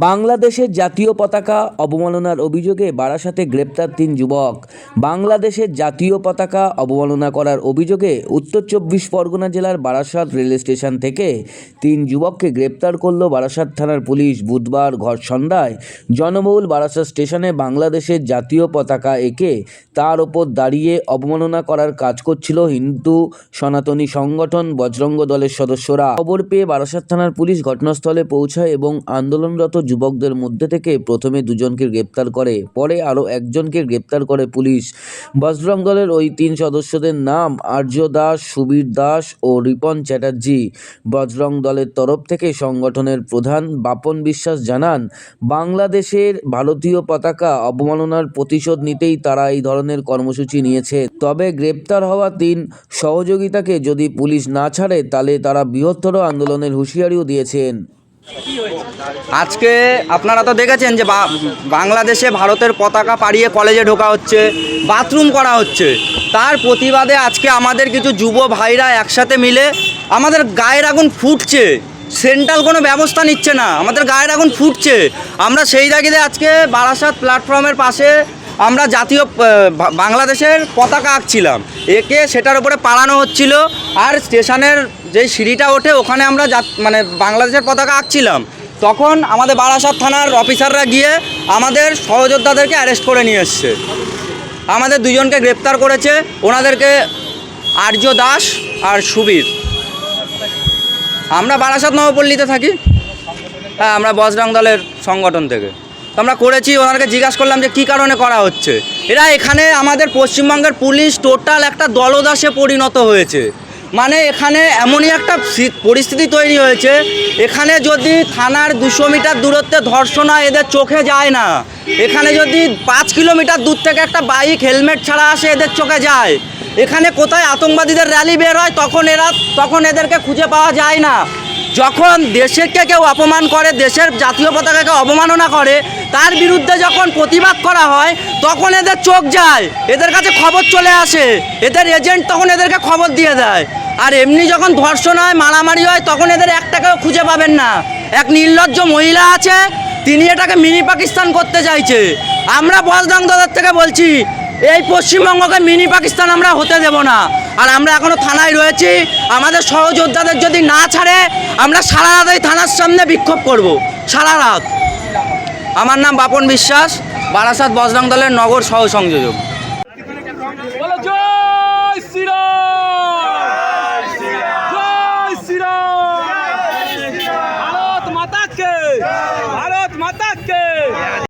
বাংলাদেশের জাতীয় পতাকা অবমাননার অভিযোগে বারাসাতে গ্রেপ্তার তিন যুবক। বাংলাদেশের জাতীয় পতাকা অবমাননা করার অভিযোগে উত্তর চব্বিশ পরগনা জেলার বারাসাত রেল স্টেশন থেকে তিন যুবককে গ্রেপ্তার করল বারাসাত থানার পুলিশ। বুধবার ঘর সন্ধ্যায় জনবহুল বারাসাত স্টেশনে বাংলাদেশের জাতীয় পতাকা এঁকে তার ওপর দাঁড়িয়ে অবমাননা করার কাজ করছিল হিন্দু সনাতনী সংগঠন বজরঙ্গ দলের সদস্যরা। খবর পেয়ে বারাসাত থানার পুলিশ ঘটনাস্থলে পৌঁছায় এবং আন্দোলনরত যুবকদের মধ্যে থেকে প্রথমে দুজনকে গ্রেপ্তার করে, পরে আরও একজনকে গ্রেপ্তার করে পুলিশ। বজরং দলের ওই তিন সদস্যদের নাম আর্য দাস, সুবীর দাস ও রিপন চ্যাটার্জি। বজরং দলের তরফ থেকে সংগঠনের প্রধান বাপন বিশ্বাস জানান, বাংলাদেশের ভারতীয় পতাকা অবমাননার প্রতিশোধ নিতেই তারা এই ধরনের কর্মসূচি নিয়েছে। তবে গ্রেপ্তার হওয়া তিন সহযোগিতাকে যদি পুলিশ না ছাড়ে, তাহলে তারা বৃহত্তর আন্দোলনের হুঁশিয়ারিও দিয়েছেন। আজকে আপনারা তো দেখেছেন যে বাংলাদেশে ভারতের পতাকা পাড়িয়ে কলেজে ঢোকা হচ্ছে, বাথরুম করা হচ্ছে। তার প্রতিবাদে আজকে আমাদের কিছু যুব ভাইরা একসাথে মিলে আমাদের গায়ের আগুন ফুটছে। সেন্ট্রাল কোনো ব্যবস্থা নিচ্ছে না। আমাদের গায়ের আগুন ফুটছে। আমরা সেই জায়গাতে আজকে বারাসাত প্ল্যাটফর্মের পাশে আমরা জাতীয় বাংলাদেশের পতাকা আঁকছিলাম। একে সেটার উপরে পাড়ানো হচ্ছিল আর স্টেশনের যে সিঁড়িটা ওঠে, ওখানে আমরা মানে বাংলাদেশের পতাকা আঁকছিলাম। তখন আমাদের বারাসাত থানার অফিসাররা গিয়ে আমাদের সহযোদ্ধাদেরকে অ্যারেস্ট করে নিয়ে এসছে। আমাদের দুজনকে গ্রেপ্তার করেছে। ওনাদেরকে আর্য দাস আর সুবীর। আমরা বারাসাত নবপল্লীতে থাকি। হ্যাঁ আমরা বজরং দলের সংগঠন থেকে। তো আমরা করেছি ওনাকে জিজ্ঞাসা করলাম যে কী কারণে করা হচ্ছে। এরা এখানে আমাদের পশ্চিমবঙ্গের পুলিশ টোটাল একটা দলদাসে পরিণত হয়েছে। মানে এখানে এমনই একটা পরিস্থিতি তৈরি হয়েছে, এখানে যদি থানার দুশো মিটার দূরত্বে ধর্ষণ হয়, এদের চোখে যায় না। এখানে যদি পাঁচ কিলোমিটার দূর থেকে একটা বাইক, হেলমেট ছাড়া আসে, এদের চোখে যায়। এখানে কোথায় আতঙ্কবাদীদের র্যালি বের হয়, তখন এরা তখন এদেরকে খুঁজে পাওয়া যায় না। যখন দেশেরকে কেউ অপমান করে, দেশের জাতীয় পতাকাকে অবমাননা করে, তার বিরুদ্ধে যখন প্রতিবাদ করা হয়, তখন এদের চোখ যায়, এদের কাছে খবর চলে আসে, এদের এজেন্ট তখন এদেরকে খবর দিয়ে দেয়। আর এমনি যখন ধর্ষণ হয়, মারামারি হয়, তখন এদের একটাকেও খুঁজে পাবেন না। এক নির্লজ্জ মহিলা আছে, তিনি এটাকে মিনি পাকিস্তান করতে চাইছে। আমরা বজরং দলের থেকে বলছি এই পশ্চিমবঙ্গকে মিনি পাকিস্তান আমরা হতে দেব না। আর আমরা এখনও থানায় রয়েছি, আমাদের সহযোদ্ধাদের যদি না ছাড়ে, আমরা সারা রাত এই থানার সামনে বিক্ষোভ করব। সারা রাত। আমার নাম বাপন বিশ্বাস, বারাসাত বজরং দলের নগর সহ সংযোজক